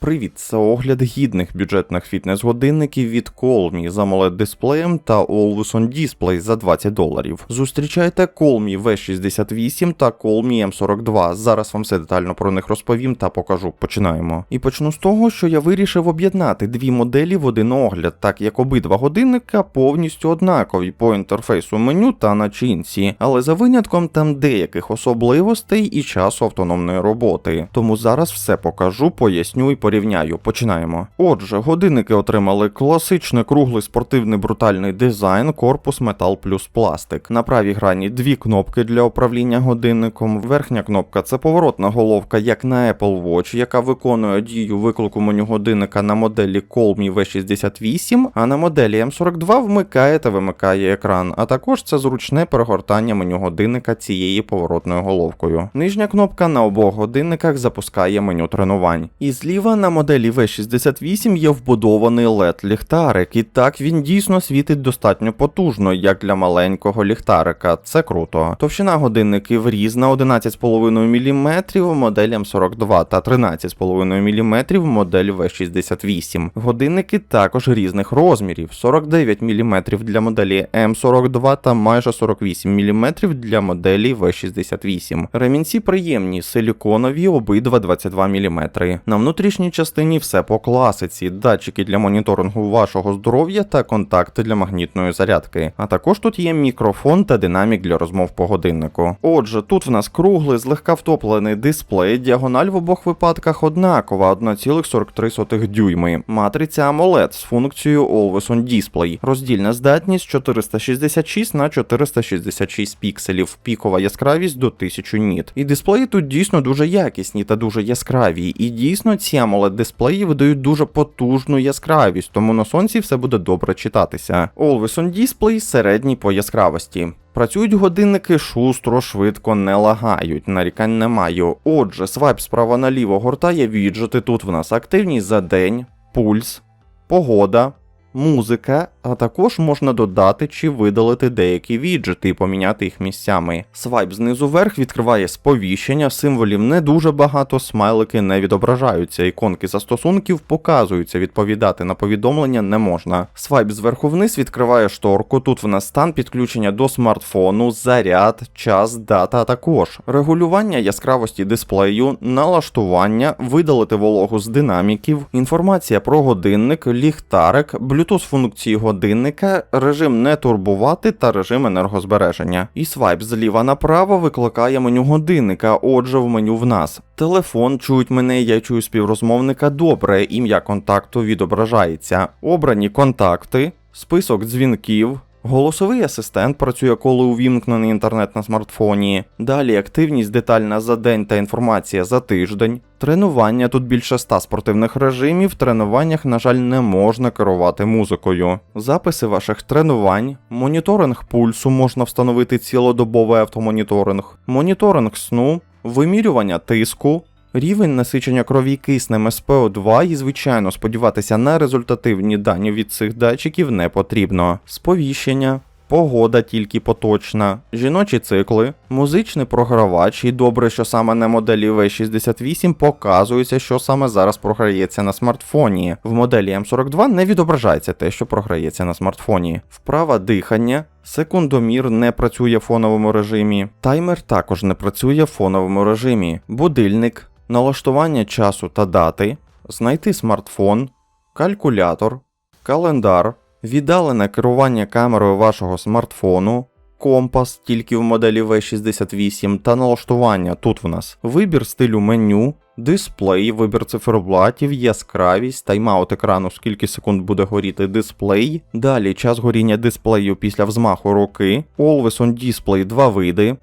Привіт, це огляд гідних бюджетних фітнес-годинників від Colmi з amoled дисплеєм та Always On Display за 20 доларів. Зустрічайте Colmi V68 та Colmi M42. Зараз вам все детально про них розповім та покажу. Починаємо. І почну з того, що я вирішив об'єднати дві моделі в один огляд, так як обидва годинника повністю однакові по інтерфейсу меню та начинці, але за винятком там деяких особливостей і часу автономної роботи. Тому зараз все покажу, поясню і порівняю. Починаємо. Отже, годинники отримали класичний круглий спортивний брутальний дизайн, корпус метал плюс пластик. На правій грані дві кнопки для управління годинником. Верхня кнопка це поворотна головка, як на Apple Watch, яка виконує дію виклику меню годинника на моделі Colmi V68, а на моделі M42 вмикає та вимикає екран. А також це зручне перегортання меню годинника цією поворотною головкою. Нижня кнопка на обох годинниках запускає меню тренувань. І зліва на моделі V68 є вбудований LED ліхтарик, і так він дійсно світить достатньо потужно, як для маленького ліхтарика. Це круто. Товщина годинників різна 11,5 мм модель M42 та 13,5 мм модель V68. Годинники також різних розмірів: 49 мм для моделі M42 та майже 48 мм для моделі V68. Ремінці приємні, силіконові, обидва 22 мм. На внутрішній частині все по класиці: датчики для моніторингу вашого здоров'я та контакти для магнітної зарядки. А також тут є мікрофон та динамік для розмов по годиннику. Отже, тут в нас круглий, злегка втоплений дисплей, діагональ в обох випадках однакова 1,43 дюйми. Матриця AMOLED з функцією Always On Display. Роздільна здатність 466 на 466 пікселів, пікова яскравість до 1000 ніт. І дисплеї тут дійсно дуже якісні та дуже яскраві. І дійсно ці amoled дисплеї видають дуже потужну яскравість, тому на сонці все буде добре читатися. Always On Display середній по яскравості. Працюють годинники шустро, швидко не лагають, нарікань не маю. Отже, свайп справа наліво гортає віджити. Тут в нас активність за день, пульс, погода, музика, а також можна додати чи видалити деякі віджити і поміняти їх місцями. Свайп знизу вверх відкриває сповіщення, символів не дуже багато, смайлики не відображаються, іконки застосунків показуються, відповідати на повідомлення не можна. Свайп зверху вниз відкриває шторку. Тут в нас стан підключення до смартфону, заряд, час, дата, а також регулювання яскравості дисплею, налаштування, видалити вологу з динаміків, інформація про годинник, ліхтарик, Bluetooth функції годинника, режим не турбувати та режим енергозбереження. І свайп зліва направо викликає меню годинника, отже, в меню в нас. Телефон чують мене, я чую співрозмовника добре, ім'я контакту відображається. Обрані контакти, список дзвінків. Голосовий асистент працює, коли увімкнений інтернет на смартфоні. Далі активність детальна за день та інформація за тиждень. Тренування тут більше ста спортивних режимів. В тренуваннях, на жаль, не можна керувати музикою. Записи ваших тренувань, моніторинг пульсу можна встановити цілодобовий автомоніторинг, моніторинг сну, вимірювання тиску. Рівень насичення крові киснем СПО2 і, звичайно, сподіватися на результативні дані від цих датчиків не потрібно. Сповіщення, погода тільки поточна, жіночі цикли, музичний програвач, і добре, що саме на моделі V68 показується, що саме зараз програється на смартфоні. В моделі M42 не відображається те, що програється на смартфоні. Вправа дихання. Секундомір не працює в фоновому режимі. Таймер також не працює в фоновому режимі. Будильник, налаштування часу та дати, знайти смартфон, калькулятор, календар, віддалене керування камерою вашого смартфону, компас тільки в моделі V68 та налаштування тут в нас вибір стилю меню, дисплей, вибір циферблатів, яскравість, тайм-аут екрану, скільки секунд буде горіти дисплей. Далі час горіння дисплею після взмаху руки, Always on Display два види.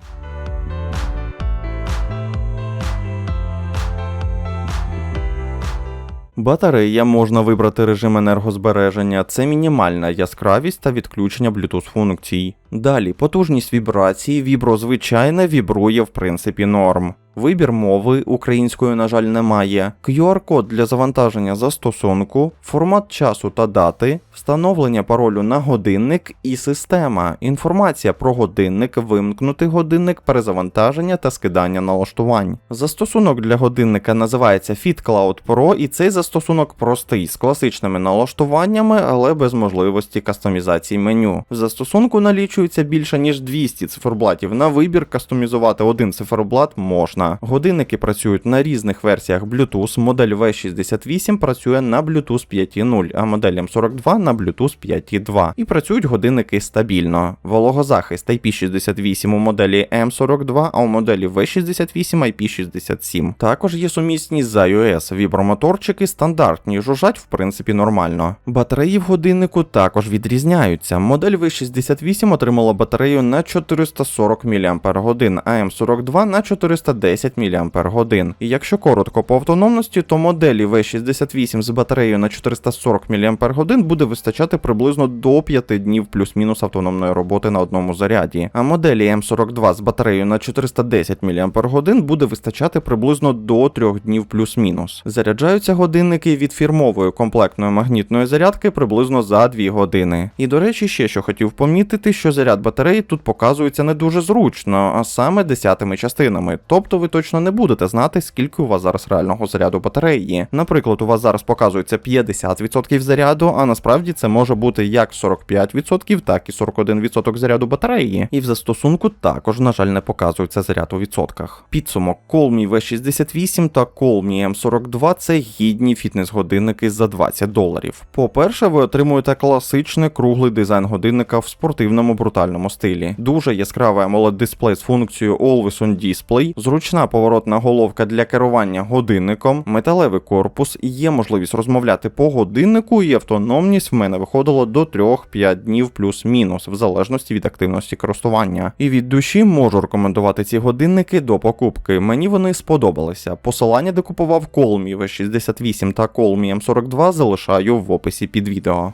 Батарея можна вибрати режим енергозбереження, це мінімальна яскравість та відключення Bluetooth функцій. Далі потужність вібрації, вібро звичайне вібрує в принципі норм. Вибір мови української, на жаль, немає. QR-код для завантаження застосунку, формат часу та дати, встановлення паролю на годинник і система. Інформація про годинник, вимкнути годинник, перезавантаження та скидання налаштувань. Застосунок для годинника називається FitCloud Pro, і цей застосунок простий з класичними налаштуваннями, але без можливості кастомізації меню. В застосунку налічується більше ніж 200 циферблатів. На вибір кастомізувати один циферблат можна. Годинники працюють на різних версіях Bluetooth. Модель V68 працює на Bluetooth 5.0, а модель M42 на Bluetooth 5.2. І працюють годинники стабільно. Вологозахист IP68 у моделі M42, а у моделі V68 IP67. Також є сумісність з iOS. Вібромоторчики стандартні, жужжать в принципі нормально. Батареї в годиннику також відрізняються. Модель V68 отримала батарею на 440 мАч, а M42 на 410 мАч. І якщо коротко по автономності, то моделі V68 з батареєю на 440 мАч буде вистачати приблизно до 5 днів плюс-мінус автономної роботи на одному заряді. А моделі M42 з батареєю на 410 мАч буде вистачати приблизно до 3 днів плюс-мінус. Заряджаються годинники від фірмової комплектної магнітної зарядки приблизно за 2 години. І до речі, ще що хотів помітити, що заряд батареї тут показується не дуже зручно, а саме десятими частинами. Тобто ви точно не будете знати, скільки у вас зараз реального заряду батареї. Наприклад, у вас зараз показується 50% заряду, а насправді це може бути як 45%, так і 41% заряду батареї. І в застосунку також, на жаль, не показується заряд у відсотках. Підсумок Colmi V68 та Colmi M42 це гідні фітнес-годинники за 20 доларів. По-перше, ви отримуєте класичний круглий дизайн годинника в спортивному брутальному стилі. Дуже яскравий amoled дисплей з функцією Always On Display, зручна поворотна головка для керування годинником, металевий корпус, є можливість розмовляти по годиннику, і автономність в мене виходила до 3-5 днів плюс-мінус, в залежності від активності користування. І від душі можу рекомендувати ці годинники до покупки. Мені вони сподобалися. Посилання, де купував Colmi V68 та Colmi M42 залишаю в описі під відео.